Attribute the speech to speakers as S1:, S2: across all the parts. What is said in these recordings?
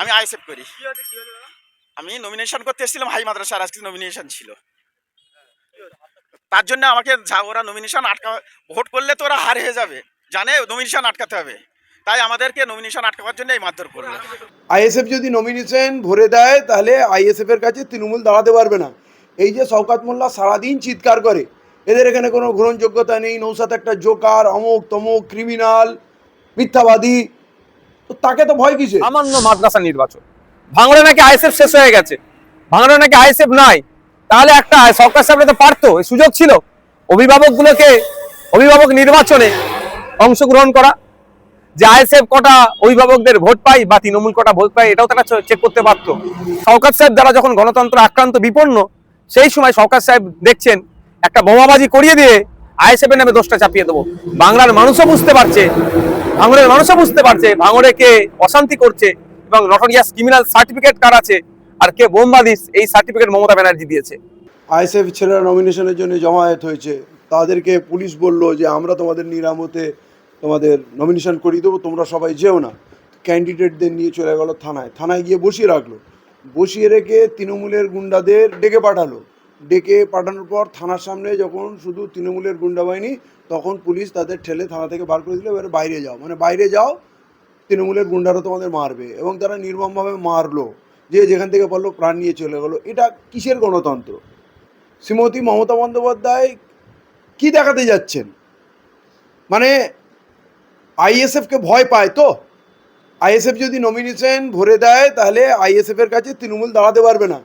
S1: আমি আইএসএফ করি। আমি নমিনেশন করতে এসেছিলাম হাই মাদ্রাসার আজকে নমিনেশন ছিল। তার জন্য আমাকে যা ওরা নমিনেশন আটকা ভোট করলে তো ওরা হার হয়ে যাবে। জানে নমিনেশন আটকাতে হবে। তাই আমাদেরকে নমিনেশন আটকাবার জন্য এই মারধর করল।
S2: আইএসএফ যদি নমিনেশন ভরে দেয় তাহলে আইএসএফ এর কাছে তৃণমূল দাঁড়াতে পারবে না। এই যে শওকাত মোল্লা সারাদিন চিৎকার করে এদের এখানে কোনো গ্রহণযোগ্যতা নেই নৌসাদ একটা জোকার অমুক তমুক ক্রিমিনাল মিথ্যাবাদী। তাকে তো ভয় কিসে
S3: সামান্য মাদ্রাসা নির্বাচন। ভাঙড়ে নাকি আইএসএফ শেষ হয়ে গেছে। ভাঙড়ে নাকি আইএসএফ নাই। তাহলে একটা সরকার সাহেব তো পারতো সুযোগ ছিল। অভিভাবকগুলোকে, অভিভাবক নির্বাচনে অংশগ্রহণ করা। যে আইএসএফ কটা অভিভাবকদের ভোট পাই বা তৃণমূল কটা ভোট পাই এটাও তারা চেক করতে পারতো। সরকার সাহেব দ্বারা যখন গণতন্ত্র আক্রান্ত, বিপন্ন, সেই সময় সরকার সাহেব দেখছেন, একটা বোমাবাজি করিয়ে দিয়ে আইএসএফ এর নামে দোষটা চাপিয়ে দেবো। বাংলার মানুষও বুঝতে পারছে ভাঙড়ের মানুষও বুঝতে পারছে ভাঙড়ে কে অশান্তি করছে এবং নটোরিয়াস ক্রিমিনাল সার্টিফিকেট কার আছে আর কে বোমবাদিস এই সার্টিফিকেট মমতা ব্যানার্জি দিয়েছে।
S2: আইএসএফ ছেলেরা নমিনেশনের জন্য জমায়েত হয়েছে। তাদেরকে পুলিশ বলল যে, আমরা তোমাদের নিরামতে তোমাদের নমিনেশন করিয়ে দেবো, তোমরা সবাই যেও না। ক্যান্ডিডেটদের নিয়ে চলে গেল থানায়। থানায় গিয়ে বসিয়ে রাখল। বসিয়ে রেখে তৃণমূলের গুন্ডাদের ডেকে পাঠালো। ডেকে পাঠানোর পর থানার সামনে যখন শুধু তৃণমূলের গুন্ডা বাহিনী, তখন পুলিশ তাদের ঠেলে থানা থেকে বার করে দিল, এবারে বাইরে যাও। মানে বাইরে যাও, তৃণমূলের গুন্ডারা তোমাদের মারবে এবং তারা নির্মমভাবে মারলো, যে যেখান থেকে বলল প্রাণ নিয়ে চলে গেলো। এটা কিসের গণতন্ত্র? শ্রীমতী মমতা বন্দ্যোপাধ্যায় কি দেখাতে যাচ্ছেন? মানে আইএসএফকে ভয় পায় তো? আইএসএফ যদি নমিনেশন ভরে দেয়, তাহলে আইএসএফ এর কাছে তৃণমূল দাঁড়াতে পারবে না।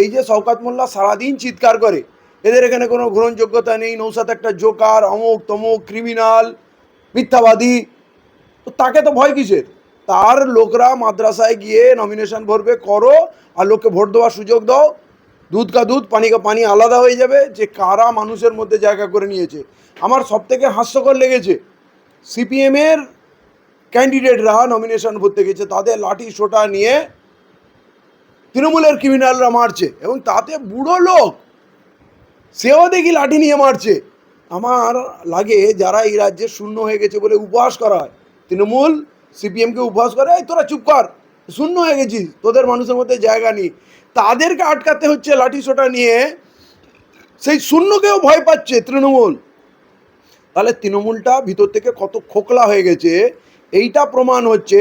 S2: এই যে শওকাত মোল্লা সারাদিন চিৎকার করে, এদের এখানে কোনো গ্রহণযোগ্যতা নেই, নৌসাদ একটা জোকার, অমুক তমুক ক্রিমিনাল মিথ্যাবাদী। তো তাকে তো ভয় কিসের? তার লোকরা মাদ্রাসায় গিয়ে নমিনেশন ভরবে, করো, আর লোককে ভোট দেওয়ার সুযোগ দাও। দুধ কা দুধ, পানি কা পানি আলাদা হয়ে যাবে, যে কারা মানুষের মধ্যে জায়গা করে নিয়েছে। আমার সব থেকে হাস্যকর লেগেছে সিপিএমের ক্যান্ডিডেটরা নমিনেশন ভরতে গেছে, তাদের লাঠি, সোটা নিয়ে তৃণমূলের ক্রিমিনালরা মারছে এবং তাতে বুড়ো লোক সেও দেখি লাঠি নিয়ে মারছে। আমার লাগে যারা এই রাজ্যে শূন্য হয়ে গেছে বলে উপহাস করা হয়, তৃণমূল সিপিএমকে উপহাস করে, এই তোরা চুপ কর, শূন্য হয়ে গেছিস, তোদের মানুষের মধ্যে জায়গা নেই। তাদেরকে আটকাতে হচ্ছে লাঠি সোটা নিয়ে, সেই শূন্যকেও ভয় পাচ্ছে তৃণমূল। তাহলে তৃণমূলটা ভিতর থেকে কত খোকলা হয়ে গেছে, এইটা প্রমাণ হচ্ছে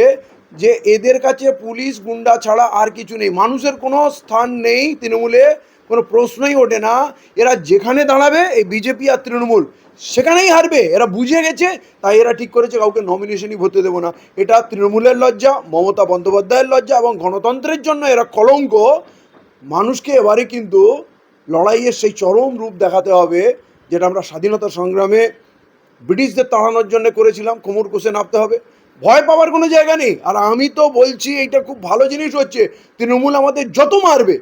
S2: যে এদের কাছে পুলিশ, গুন্ডা ছাড়া আর কিছু নেই। মানুষের কোনো স্থান নেই তৃণমূলে, কোনো প্রশ্নই ওঠে না। এরা যেখানে দাঁড়াবে, এই বিজেপি আর তৃণমূল সেখানেই হারবে। এরা বুঝে গেছে, তাই এরা ঠিক করেছে, কাউকে নমিনেশনই ভরতে দেবো না। এটা তৃণমূলের লজ্জা, মমতা বন্দ্যোপাধ্যায়ের লজ্জা এবং গণতন্ত্রের জন্য এরা কলঙ্ক। মানুষকে এবারে কিন্তু লড়াইয়ের সেই চরম রূপ দেখাতে হবে, যেটা আমরা স্বাধীনতা সংগ্রামে ব্রিটিশদের তাড়ানোর জন্য করেছিলাম। কোমর কষে নামতে হবে। ভয় পাওয়ার কোনো জায়গা নেই। আর আমি তো বলছি, এইটা খুব ভালো জিনিস হচ্ছে, তৃণমূল আমাদের যত মারবে,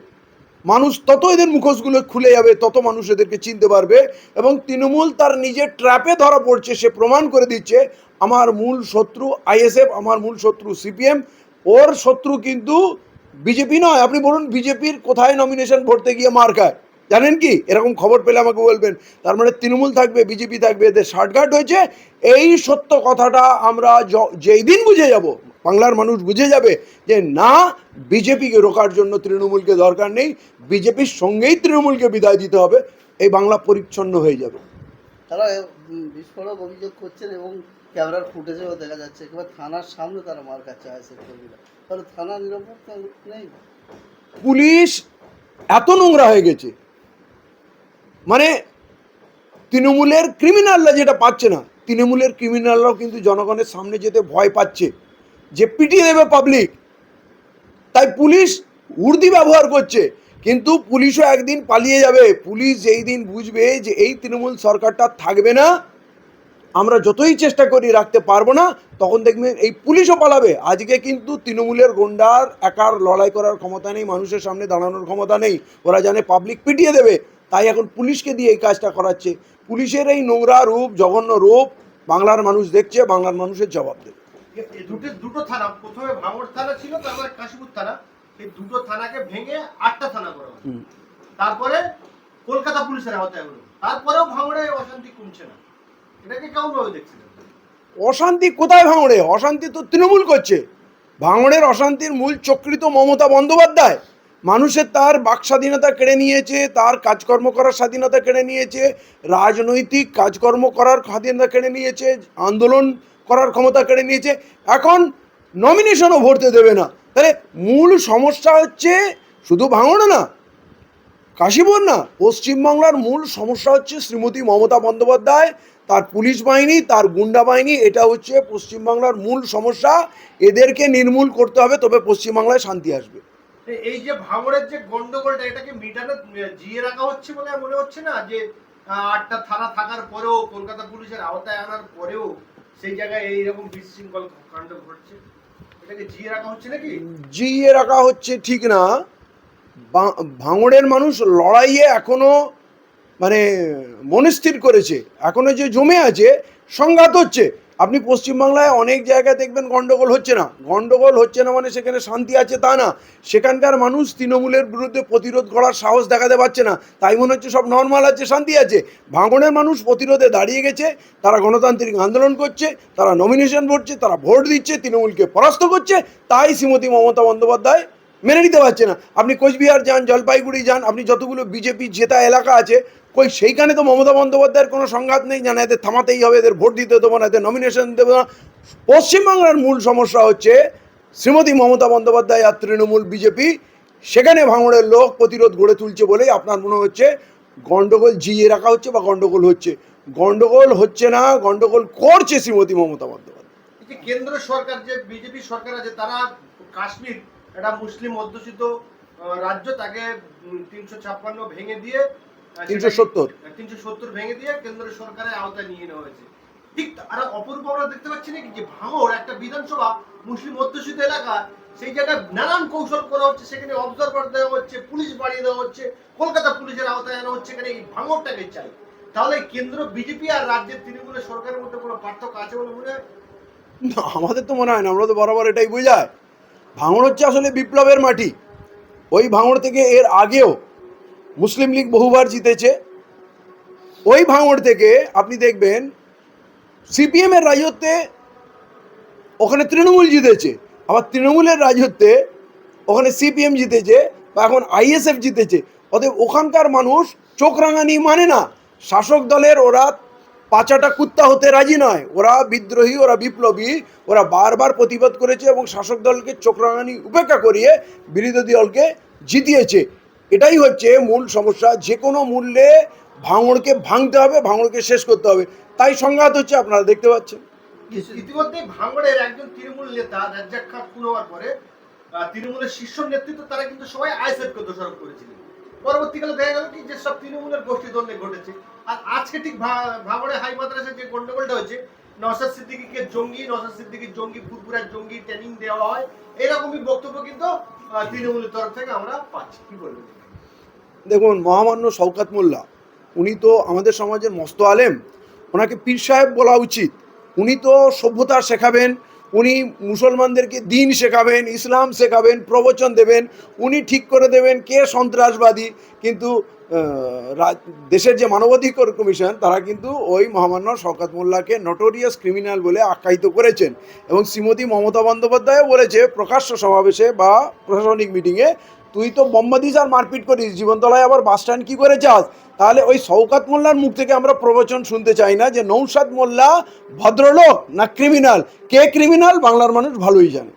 S2: মানুষ তত এদের মুখোশগুলো খুলে যাবে, তত মানুষ এদেরকে চিনতে পারবে এবং তৃণমূল তার নিজের ট্র্যাপে ধরা পড়ছে, সে প্রমাণ করে দিচ্ছে। আমার মূল শত্রু আইএসএফ, আমার মূল শত্রু সিপিএম, ওর শত্রু কিন্তু বিজেপি নয়। আপনি বলুন, বিজেপির কোথায় নমিনেশন ভরতে গিয়ে মার খায়? জানেন কি? এরকম খবর পেলে আমাকে বলবেন। তার মানে তৃণমূল থাকবে বিজেপি থাকবে এদের শার্টঘাট হয়েছে। এই সত্য কথাটা আমরা যেই দিন বুঝে যাব বাংলার মানুষ বুঝে যাবে যে না বিজেপিকে রোকার জন্য তৃণমূলকে দরকার নেই বিজেপির সঙ্গেই তৃণমূলকে বিদায় দিতে হবে এই বাংলা পরিচ্ছন্ন হয়ে যাবে।
S4: তারা বিস্ফোরক অভিযোগ করছেন এবং ক্যামেরার ফুটেজেও দেখা যাচ্ছে একেবারে থানার সামনে তারা মার খাচ্ছে আইসের কর্মীরা। তাহলে থানা নিরাপত্তা নেই?
S2: পুলিশ এত নোংরা হয়ে গেছে মানে তৃণমূলের ক্রিমিনালরা যেটা পাচ্ছে না, তৃণমূলের ক্রিমিনালরাও কিন্তু জনগণের সামনে যেতে ভয় পাচ্ছে। যে পিটিয়ে দেবে পাবলিক তাই পুলিশ উর্দি ব্যবহার করছে। কিন্তু পুলিশও একদিন পালিয়ে যাবে। পুলিশ যেই দিন বুঝবে যে এই তৃণমূল সরকারটা থাকবে না, আমরা যতই চেষ্টা করি রাখতে পারব না, তখন দেখবেন এই পুলিশও পালাবে। আজকে কিন্তু তৃণমূলের গুন্ডার একার লড়াই করার ক্ষমতা নেই, মানুষের সামনে দাঁড়ানোর ক্ষমতা নেই। ওরা জানে পাবলিক পিটিয়ে দেবে। তাই এখন পুলিশকে দিয়ে এই কাজটা করাচ্ছে। পুলিশের এই নোংরা রূপ জঘন্য রূপ বাংলার মানুষ দেখছে বাংলার মানুষের জবাব দেবে।
S5: দুটো দুটো থানা প্রথমে ভাঙড় থানা ছিল তারপরে কাশীপুর থানা। এই দুটো থানাকে ভেঙে আটটা থানা করা তারপরে কলকাতা পুলিশের আওতায় হলো তারপরেও ভাঙড়ে অশান্তি কমছে না। এটাকে কেমন ভাবে দেখছিলেন
S2: অশান্তি কোথায় ভাঙড়ে? অশান্তি তো তৃণমূল করছে। ভাঙড়ের অশান্তির মূল চক্রিত মমতা বন্দ্যোপাধ্যায় মানুষের তার বাক স্বাধীনতা কেড়ে নিয়েছে, তার কাজকর্ম করার স্বাধীনতা কেড়ে নিয়েছে, রাজনৈতিক কাজকর্ম করার স্বাধীনতা কেড়ে নিয়েছে, আন্দোলন করার ক্ষমতা কেড়ে নিয়েছে, এখন নমিনেশনও ভরতে দেবে না। তাহলে মূল সমস্যা হচ্ছে শুধু ভাঙড় না, কাশীপুর না, পশ্চিমবাংলার মূল সমস্যা হচ্ছে শ্রীমতী মমতা বন্দ্যোপাধ্যায়, তার পুলিশ বাহিনী, তার গুন্ডা বাহিনী, এটা হচ্ছে পশ্চিমবাংলার মূল সমস্যা, এদেরকে নির্মূল করতে হবে, তবে পশ্চিমবাংলায় শান্তি আসবে।
S5: এই- যে ভাঙড়ের যে গন্ডগোলটা, এটাকে মিটানো জিয়ে রাখা হচ্ছে বলে মনে হচ্ছে না? যে আটটা থানা থাকার পরেও, কলকাতা পুলিশের আওতায় আনার পরেও সেই জায়গায় এইরকম বিশৃঙ্খল কাণ্ড ঘটছে? এটাকে জিয়ে রাখা হচ্ছে নাকি?
S2: জিইয়ে রাখা হচ্ছে ঠিক না। ভাঙড়ের মানুষ লড়াইয়ে এখনও মানে মনস্থির করেছে। এখনও যে জমে আছে, সংঘাত হচ্ছে। আপনি পশ্চিমবাংলায় অনেক জায়গায় দেখবেন গন্ডগোল হচ্ছে না। গন্ডগোল হচ্ছে না মানে সেখানে শান্তি আছে তা না। সেখানকার মানুষ তৃণমূলের বিরুদ্ধে প্রতিরোধ করার সাহস দেখাতে পারছে না। তাই মনে হচ্ছে সব নর্মাল আছে, শান্তি আছে। ভাঙনের মানুষ প্রতিরোধে দাঁড়িয়ে গেছে, তারা গণতান্ত্রিক আন্দোলন করছে, তারা নমিনেশন ভরছে, তারা ভোট দিচ্ছে, তৃণমূলকে পরাস্ত করছে, তাই শ্রীমতী মমতা বন্দ্যোপাধ্যায় মেনে নিতে পারছে না। আপনি কোচবিহার যান, জলপাইগুড়ি যান, আপনি যতগুলো বিজেপি জেতা এলাকা আছে কই, সেইখানে তো মমতা বন্দ্যোপাধ্যায়ের কোনো সংঘাত নেই জানা এদের থামাতেই হবে, এদের ভোট দিতে দেবো না, এদের নমিনেশন দেবো না। পশ্চিমবাংলার মূল সমস্যা হচ্ছে শ্রীমতী মমতা বন্দ্যোপাধ্যায় আর তৃণমূল বিজেপি, সেখানে ভাঙড়ের লোক প্রতিরোধ গড়ে তুলছে বলেই আপনার মনে হচ্ছে। গণ্ডগোল জিয়ে রাখা হচ্ছে বা গণ্ডগোল হচ্ছে? গন্ডগোল হচ্ছে না, গন্ডগোল করছে শ্রীমতী মমতা বন্দ্যোপাধ্যায়।
S5: কেন্দ্র সরকার, যে বিজেপি সরকার আছে, তারা কাশ্মীর, একটা মুসলিম অধ্যুষিত রাজ্য, তাকে তিনশো ছাপ্পান্ন ভেঙে দিয়ে
S2: তিনশো সত্তর।
S5: তিনশো সত্তর ভেঙে দিয়ে কেন্দ্র সরকারের আওতায় নিয়ে নেওয়া হয়েছে। ঠিক আর অপরূপ আমরা দেখতে পাচ্ছি নাকি যে ভাঙড় একটা বিধানসভা মুসলিম অধ্যুষিত এলাকা সেই জায়গায় নানান কৌশল করা হচ্ছে সেখানে অবজারভার দেওয়া হচ্ছে পুলিশ বাড়িয়ে দেওয়া হচ্ছে কলকাতা পুলিশের আওতায় আনা হচ্ছে এখানে এই ভাঙড়টাকে চাই। তাহলে কেন্দ্র বিজেপি আর রাজ্যের তৃণমূলের সরকারের মধ্যে কোনো পার্থক্য আছে বলে মনে হয়?
S2: না আমাদের তো মনে হয় না আমরা তো বরাবর এটাই বোঝায় ভাঙড় হচ্ছে আসলে বিপ্লবের মাটি। ওই ভাঙড় থেকে এর আগেও মুসলিম লীগ বহুবার জিতেছে। ওই ভাঙড় থেকে আপনি দেখবেন সিপিএমের রাজত্বে ওখানে তৃণমূল জিতেছে। আবার তৃণমূলের রাজত্বে ওখানে সিপিএম জিতেছে বা এখন আইএসএফ জিতেছে। অতএব ওখানকার মানুষ চোখ রাঙানি মানে না। শাসক দলের ওরা পাচাটা কুত্তা হতে রাজি নয়। ওরা বিদ্রোহী, ওরা বিপ্লবী, ওরা বারবার প্রতিবাদ করেছে এবং শাসক দলকে চোখ রাঙানি উপেক্ষা করিয়ে বিরোধী দলকে জিতিয়েছে। এটাই হচ্ছে মূল সমস্যা। যে কোনো মূল্যে ভাঙড়কে ভাঙতে হবে, ভাঙড়কে শেষ করতে হবে। তাই সংঘাত হচ্ছে, আপনারা দেখতে পাচ্ছেন।
S5: ইতিমধ্যে ভাঙড়ের একজন তৃণমূল নেতা, রাজ্জাক খান খুন হওয়ার পরে তৃণমূলের শীর্ষ নেতৃত্ব তারা কিন্তু সবাই আইএসএফ কে দোষারোপ পরবর্তীকালে দেখা গেল কি, যে সব তৃণমূলের গোষ্ঠী দ্বন্দ্বে ঘটেছে। আর আজকে ঠিক ভাঙড়ে হাই মাদ্রাসার যে গন্ডগোলটা হয়েছে নসাদ সিদ্দিকিকে জঙ্গি নসাদ সিদ্দিকির জঙ্গি ফুরপুরার জঙ্গি ট্রেনিং দেওয়া হয়। এরকমই বক্তব্য কিন্তু তৃণমূলের তরফ থেকে আমরা পাচ্ছি। কি বলবেন?
S2: দেখুন, মহামান্য শওকাত মোল্লা, উনি তো আমাদের সমাজের মস্ত আলেম। ওনাকে পীর সাহেব বলা উচিত। উনি তো সভ্যতা শেখাবেন উনি মুসলমানদেরকে দিন শেখাবেন, ইসলাম শেখাবেন, প্রবচন দেবেন, উনি ঠিক করে দেবেন কে সন্ত্রাসবাদী। কিন্তু দেশের যে মানবাধিকার কমিশন, তারা কিন্তু ওই মহামান্য শওকাত মোল্লাকে নটোরিয়াস ক্রিমিনাল বলে আখ্যায়িত করেছেন। এবং শ্রীমতী মমতা বন্দ্যোপাধ্যায় বলেছে, প্রকাশ্য সমাবেশে বা প্রশাসনিক মিটিংয়ে তুই তো বোম্বা দিস আর মারপিট করিস, জীবনতলায় আবার বাস স্ট্যান্ড কী করে চাস তাহলে ওই শওকাত মোল্লার মুখ থেকে আমরা প্রবচন শুনতে চাই না যে নৌসাদ মোল্লা ভদ্রলোক না ক্রিমিনাল কে ক্রিমিনাল বাংলার মানুষ ভালোই জানে।